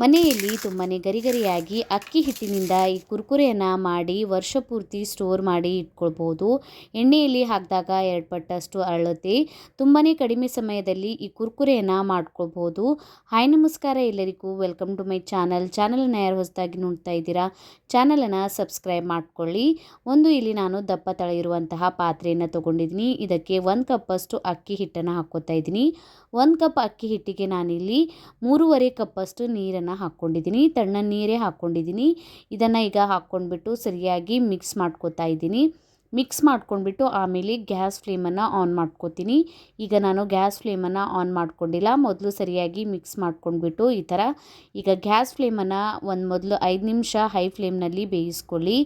ಮನೆಯಲ್ಲಿ ತುಂಬಾ ಗರಿಗರಿಯಾಗಿ ಅಕ್ಕಿ ಹಿಟ್ಟಿನಿಂದ ಈ ಕುರ್ಕುರೆಯನ್ನು ಮಾಡಿ ವರ್ಷ ಪೂರ್ತಿ ಸ್ಟೋರ್ ಮಾಡಿ ಇಟ್ಕೊಳ್ಬೋದು. ಎಣ್ಣೆಯಲ್ಲಿ ಹಾಕಿದಾಗ ಎರಡು ಪಟ್ಟಷ್ಟು ಅರಳುತ್ತೆ ತುಂಬಾ ಕಡಿಮೆ ಸಮಯದಲ್ಲಿ ಈ ಕುರ್ಕುರೆಯನ್ನು ಮಾಡ್ಕೊಳ್ಬೋದು. ಹಾಯ್ ನಮಸ್ಕಾರ ಎಲ್ಲರಿಗೂ ವೆಲ್ಕಮ್ ಟು ಮೈ ಚಾನಲ್ ಚಾನಲನ್ನು ಯಾರು ಹೊಸದಾಗಿ ನೋಡ್ತಾ ಇದ್ದೀರಾ ಚಾನಲನ್ನು ಸಬ್ಸ್ಕ್ರೈಬ್ ಮಾಡ್ಕೊಳ್ಳಿ. ಒಂದು ಇಲ್ಲಿ ನಾನು ದಪ್ಪ ತಳ ಇರುವಂತಹ ಪಾತ್ರೆಯನ್ನು ತೊಗೊಂಡಿದ್ದೀನಿ. ಇದಕ್ಕೆ ಒಂದು ಕಪ್ಪಷ್ಟು ಅಕ್ಕಿ ಹಿಟ್ಟನ್ನು ಹಾಕ್ಕೋತಾ ಇದ್ದೀನಿ. ಒಂದು ಕಪ್ ಅಕ್ಕಿ ಹಿಟ್ಟಿಗೆ ನಾನಿಲ್ಲಿ ಮೂರುವರೆ ಕಪ್ಪಷ್ಟು ನೀರನ್ನು ಹಾಕ್ಕೊಂಡಿದ್ದೀನಿ ತಣ್ಣ ನೀರೇ ಹಾಕ್ಕೊಂಡಿದ್ದೀನಿ. ಇದನ್ನು ಈಗ ಹಾಕ್ಕೊಂಡ್ಬಿಟ್ಟು ಸರಿಯಾಗಿ ಮಿಕ್ಸ್ ಮಾಡ್ಕೋತಾ ಇದ್ದೀನಿ. ಮಿಕ್ಸ್ ಮಾಡ್ಕೊಂಡ್ಬಿಟ್ಟು ಆಮೇಲೆ ಗ್ಯಾಸ್ ಫ್ಲೇಮನ್ನು ಆನ್ ಮಾಡ್ಕೋತೀನಿ. ಈಗ ನಾನು ಗ್ಯಾಸ್ ಫ್ಲೇಮನ್ನು ಆನ್ ಮಾಡ್ಕೊಂಡಿಲ್ಲ. ಮೊದಲು ಸರಿಯಾಗಿ ಮಿಕ್ಸ್ ಮಾಡ್ಕೊಂಡ್ಬಿಟ್ಟು ಈ ಥರ. ಈಗ ಗ್ಯಾಸ್ ಫ್ಲೇಮನ್ನು ಒಂದು ಮೊದಲು ಐದು ನಿಮಿಷ ಹೈ ಫ್ಲೇಮ್ನಲ್ಲಿ ಬೇಯಿಸ್ಕೊಳ್ಳಿ.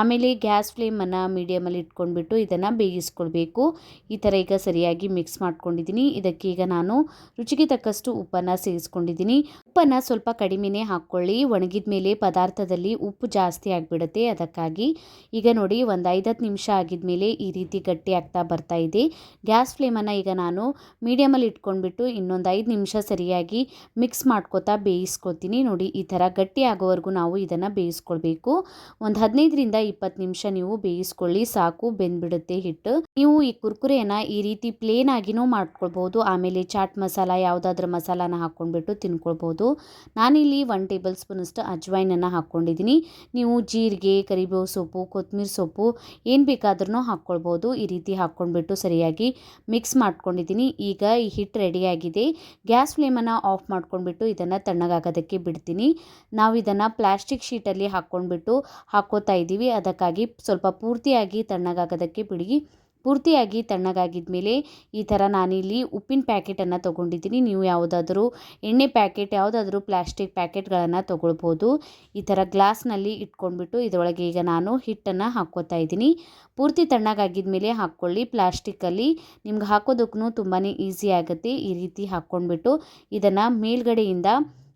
ಆಮೇಲೆ ಗ್ಯಾಸ್ ಫ್ಲೇಮನ್ನು ಮೀಡಿಯಮಲ್ಲಿ ಇಟ್ಕೊಂಡ್ಬಿಟ್ಟು ಇದನ್ನು ಬೇಯಿಸ್ಕೊಳ್ಬೇಕು. ಈ ಥರ ಈಗ ಸರಿಯಾಗಿ ಮಿಕ್ಸ್ ಮಾಡ್ಕೊಂಡಿದ್ದೀನಿ. ಇದಕ್ಕೆ ಈಗ ನಾನು ರುಚಿಗೆ ತಕ್ಕಷ್ಟು ಉಪ್ಪನ್ನು ಸೇರಿಸ್ಕೊಂಡಿದ್ದೀನಿ. ಉಪ್ಪನ್ನು ಸ್ವಲ್ಪ ಕಡಿಮೆನೇ ಹಾಕ್ಕೊಳ್ಳಿ. ಒಣಗಿದ ಮೇಲೆ ಪದಾರ್ಥದಲ್ಲಿ ಉಪ್ಪು ಜಾಸ್ತಿ ಆಗಿಬಿಡುತ್ತೆ. ಅದಕ್ಕಾಗಿ ಈಗ ನೋಡಿ ಒಂದು ಐದತ್ತು ನಿಮಿಷ ಆಗಿದ ಮೇಲೆ ಈ ರೀತಿ ಗಟ್ಟಿ ಆಗ್ತಾ ಬರ್ತಾ ಇದೆ. ಗ್ಯಾಸ್ ಫ್ಲೇಮನ್ನು ಈಗ ನಾನು ಮೀಡಿಯಮಲ್ಲಿ ಇಟ್ಕೊಂಡ್ಬಿಟ್ಟು ಇನ್ನೊಂದು ಐದು ನಿಮಿಷ ಸರಿಯಾಗಿ ಮಿಕ್ಸ್ ಮಾಡ್ಕೋತಾ ಬೇಯಿಸ್ಕೊತೀನಿ. ನೋಡಿ ಈ ಥರ ಗಟ್ಟಿ ಆಗೋವರೆಗೂ ನಾವು ಇದನ್ನು ಬೇಯಿಸ್ಕೊಳ್ಬೇಕು. ಒಂದು ಹದಿನೈದರಿಂದ ಇಪ್ಪತ್ತು ನಿಮಿಷ ನೀವು ಬೇಯಿಸ್ಕೊಳ್ಳಿ. ಸಾಕು, ಬೆಂದ್ಬಿಡುತ್ತೆ ಹಿಟ್ಟು. ನೀವು ಈ ಕುರ್ಕುರೆಯನ್ನು ಈ ರೀತಿ ಪ್ಲೇನ್ ಆಗಿನೂ ಮಾಡ್ಕೊಳ್ಬೋದು. ಆಮೇಲೆ ಚಾಟ್ ಮಸಾಲ, ಯಾವುದಾದ್ರೂ ಮಸಾಲಾನ ಹಾಕ್ಕೊಂಡ್ಬಿಟ್ಟು ನಾನಿಲ್ಲಿ ಒನ್ ಟೇಬಲ್ ಸ್ಪೂನಷ್ಟು ಅಜ್ವೈನನ್ನು ಹಾಕ್ಕೊಂಡಿದ್ದೀನಿ. ನೀವು ಜೀರಿಗೆ, ಕರಿಬೇವು ಸೊಪ್ಪು ಕೊತ್ತಂಬರಿ ಸೊಪ್ಪು ಏನು ಬೇಕಾದ್ರೂ ಹಾಕ್ಕೊಳ್ಬೋದು. ಈ ರೀತಿ ಹಾಕ್ಕೊಂಡ್ಬಿಟ್ಟು ಸರಿಯಾಗಿ ಮಿಕ್ಸ್ ಮಾಡ್ಕೊಂಡಿದ್ದೀನಿ. ಈಗ ಈ ಹಿಟ್ಟು ರೆಡಿಯಾಗಿದೆ ಗ್ಯಾಸ್ ಫ್ಲೇಮನ್ನು ಆಫ್ ಮಾಡ್ಕೊಂಡ್ಬಿಟ್ಟು ಇದನ್ನು ತಣ್ಣಗಾಗೋದಕ್ಕೆ ಬಿಡ್ತೀನಿ. ನಾವು ಇದನ್ನು ಪ್ಲಾಸ್ಟಿಕ್ ಶೀಟಲ್ಲಿ ಹಾಕ್ಕೊಂಡ್ಬಿಟ್ಟು ಹಾಕ್ಕೋತಾ ಇದ್ದೀವಿ ಅದಕ್ಕಾಗಿ ಸ್ವಲ್ಪ ಪೂರ್ತಿಯಾಗಿ ತಣ್ಣಗಾಗೋದಕ್ಕೆ ಬಿಡಿ. ಪೂರ್ತಿಯಾಗಿ ತಣ್ಣಗಾಗಿದ ಮೇಲೆ ಈ ಥರ ನಾನಿಲ್ಲಿ ಉಪ್ಪಿನ ಪ್ಯಾಕೆಟನ್ನು ತೊಗೊಂಡಿದ್ದೀನಿ. ನೀವು ಯಾವುದಾದ್ರೂ ಎಣ್ಣೆ ಪ್ಯಾಕೆಟ್, ಯಾವುದಾದ್ರೂ ಪ್ಲಾಸ್ಟಿಕ್ ಪ್ಯಾಕೆಟ್ಗಳನ್ನು ತೊಗೊಳ್ಬೋದು. ಈ ಥರ ಗ್ಲಾಸ್ನಲ್ಲಿ ಇಟ್ಕೊಂಡ್ಬಿಟ್ಟು ಇದರೊಳಗೆ ಈಗ ನಾನು ಹಿಟ್ಟನ್ನು ಹಾಕ್ಕೋತಾ ಇದ್ದೀನಿ. ಪೂರ್ತಿ ತಣ್ಣಗಾಗಿದ ಮೇಲೆ ಹಾಕ್ಕೊಳ್ಳಿ. ಪ್ಲಾಸ್ಟಿಕ್ಕಲ್ಲಿ ನಿಮ್ಗೆ ಹಾಕೋದಕ್ಕೂ ತುಂಬಾ ಈಸಿ ಆಗುತ್ತೆ ಈ ರೀತಿ ಹಾಕ್ಕೊಂಡ್ಬಿಟ್ಟು ಇದನ್ನು ಮೇಲ್ಗಡೆಯಿಂದ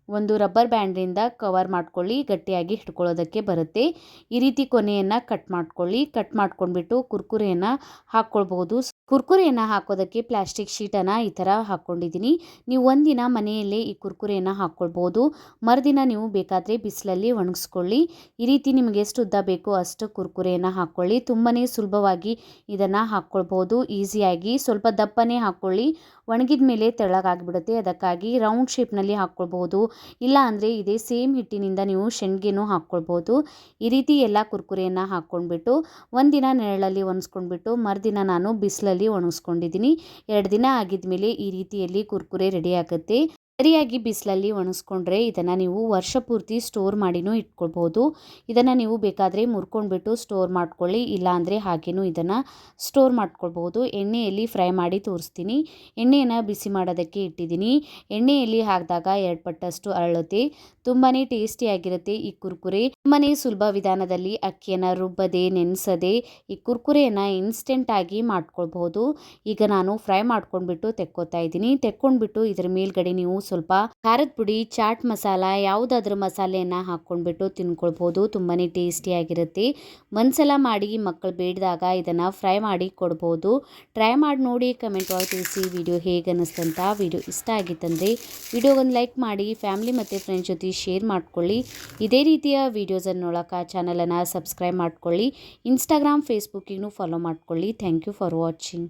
ಒಂದು ರಬ್ಬರ್ ಬ್ಯಾಂಡ್ರಿಂದ ಕವರ್ ಮಾಡ್ಕೊಳ್ಳಿ, ಗಟ್ಟಿಯಾಗಿ ಹಿಡ್ಕೊಳ್ಳೋದಕ್ಕೆ ಬರುತ್ತೆ. ಈ ರೀತಿ ಕೊನೆಯನ್ನು ಕಟ್ ಮಾಡ್ಕೊಳ್ಳಿ. ಕಟ್ ಮಾಡ್ಕೊಂಡ್ಬಿಟ್ಟು ಕುರ್ಕುರೆಯನ್ನು ಹಾಕ್ಕೊಳ್ಬೋದು ಕುರ್ಕುರೆಯನ್ನು ಹಾಕೋದಕ್ಕೆ ಪ್ಲಾಸ್ಟಿಕ್ ಶೀಟನ್ನು ಈ ಥರ ಹಾಕ್ಕೊಂಡಿದ್ದೀನಿ. ನೀವು ಒಂದಿನ ಮನೆಯಲ್ಲೇ ಈ ಕುರ್ಕುರೆಯನ್ನು ಹಾಕ್ಕೊಳ್ಬೋದು. ಮರುದಿನ ನೀವು ಬೇಕಾದರೆ ಬಿಸಿಲಲ್ಲಿ ಒಣಗಿಸ್ಕೊಳ್ಳಿ. ಈ ರೀತಿ ನಿಮಗೆ ಎಷ್ಟು ಉದ್ದ ಬೇಕೋ ಅಷ್ಟು ಕುರ್ಕುರೆಯನ್ನು ಹಾಕ್ಕೊಳ್ಳಿ. ತುಂಬಾ ಸುಲಭವಾಗಿ ಇದನ್ನು ಹಾಕ್ಕೊಳ್ಬೋದು. ಈಸಿಯಾಗಿ ಸ್ವಲ್ಪ ದಪ್ಪನೇ ಹಾಕ್ಕೊಳ್ಳಿ. ಒಣಗಿದ ಮೇಲೆ ತೆಳ್ಳಗಾಗ್ಬಿಡುತ್ತೆ. ಅದಕ್ಕಾಗಿ ರೌಂಡ್ ಶೇಪ್ನಲ್ಲಿ ಹಾಕ್ಕೊಳ್ಬೋದು. ಇಲ್ಲ ಅಂದರೆ ಇದೇ ಸೇಮ್ ಹಿಟ್ಟಿನಿಂದ ನೀವು ಶೆಣ್ಗೆನೂ ಹಾಕ್ಕೊಳ್ಬೋದು. ಈ ರೀತಿ ಎಲ್ಲ ಕುರ್ಕುರೆಯನ್ನು ಹಾಕ್ಕೊಂಡ್ಬಿಟ್ಟು ಒಂದಿನ ನೆರಳಲ್ಲಿ ಒಣಸ್ಕೊಂಡ್ಬಿಟ್ಟು ಮರುದಿನ ನಾನು ಬಿಸಿಲಲ್ಲಿ ಒಣಗಿಸ್ಕೊಂಡಿದ್ದೀನಿ. ಎರಡು ದಿನ ಆಗಿದ ಈ ರೀತಿಯಲ್ಲಿ ಕುರ್ಕುರೆ ರೆಡಿ ಆಗುತ್ತೆ. ಸರಿಯಾಗಿ ಬಿಸಿಲಲ್ಲಿ ಒಣಗಿಸ್ಕೊಂಡ್ರೆ ಇದನ್ನು ನೀವು ವರ್ಷ ಪೂರ್ತಿ ಸ್ಟೋರ್ ಮಾಡಿನೂ ಇಟ್ಕೊಳ್ಬೋದು ಇದನ್ನು ನೀವು ಬೇಕಾದರೆ ಮುರ್ಕೊಂಡ್ಬಿಟ್ಟು ಸ್ಟೋರ್ ಮಾಡ್ಕೊಳ್ಳಿ, ಇಲ್ಲಾಂದರೆ ಹಾಗೇನೂ ಇದನ್ನು ಸ್ಟೋರ್ ಮಾಡ್ಕೊಳ್ಬೋದು ಎಣ್ಣೆಯಲ್ಲಿ ಫ್ರೈ ಮಾಡಿ ತೋರಿಸ್ತೀನಿ. ಎಣ್ಣೆಯನ್ನು ಬಿಸಿ ಮಾಡೋದಕ್ಕೆ ಇಟ್ಟಿದ್ದೀನಿ. ಎಣ್ಣೆಯಲ್ಲಿ ಹಾಕಿದಾಗ ಎರಡು ಪಟ್ಟಷ್ಟು ಅರಳುತ್ತೆ. ತುಂಬಾ ಟೇಸ್ಟಿಯಾಗಿರುತ್ತೆ ಈ ಕುರ್ಕುರೆ. ತುಂಬಾ ಸುಲಭ ವಿಧಾನದಲ್ಲಿ ಅಕ್ಕಿಯನ್ನು ರುಬ್ಬದೆ, ನೆನೆಸದೆ ಈ ಕುರ್ಕುರೆಯನ್ನು ಇನ್ಸ್ಟೆಂಟಾಗಿ ಮಾಡ್ಕೊಳ್ಬೋದು ಈಗ ನಾನು ಫ್ರೈ ಮಾಡ್ಕೊಂಡ್ಬಿಟ್ಟು ತೆಕ್ಕೋತಾ ಇದ್ದೀನಿ. ತೆಕ್ಕೊಂಡ್ಬಿಟ್ಟು ಇದರ ಮೇಲ್ಗಡೆ ನೀವು ಸ್ವಲ್ಪ ಖಾರದ ಪುಡಿ, ಚಾಟ್ ಮಸಾಲ, ಯಾವುದಾದ್ರೂ ಮಸಾಲೆಯನ್ನು ಹಾಕ್ಕೊಂಡ್ಬಿಟ್ಟು ತಿನ್ಕೊಳ್ಬೋದು ತುಂಬಾ ಟೇಸ್ಟಿಯಾಗಿರುತ್ತೆ ಒಂದ್ಸಲ ಮಾಡಿ ಮಕ್ಕಳು ಬೇಡಿದಾಗ ಇದನ್ನು ಫ್ರೈ ಮಾಡಿ ಕೊಡ್ಬೋದು. ಟ್ರೈ ಮಾಡಿ ನೋಡಿ ಕಮೆಂಟ್ ಒಳಗೆ ತಿಳಿಸಿ ವಿಡಿಯೋ ಹೇಗೆ ಅನ್ನಿಸ್ತಂತ ವಿಡಿಯೋ ಇಷ್ಟ ಆಗಿತ್ತಂದರೆ ವಿಡಿಯೋಗೊಂದು ಲೈಕ್ ಮಾಡಿ, ಫ್ಯಾಮಿಲಿ ಮತ್ತು ಫ್ರೆಂಡ್ಸ್ ಜೊತೆ ಶೇರ್ ಮಾಡ್ಕೊಳ್ಳಿ. ಇದೇ ರೀತಿಯ ವೀಡಿಯೋಸನ್ನು ನೋಡೋಕೆ ಚಾನಲನ್ನು ಸಬ್ಸ್ಕ್ರೈಬ್ ಮಾಡ್ಕೊಳ್ಳಿ. ಇನ್ಸ್ಟಾಗ್ರಾಮ್ ಫೇಸ್ಬುಕ್ಕಿಗೂ ಫಾಲೋ ಮಾಡ್ಕೊಳ್ಳಿ. Thank you for watching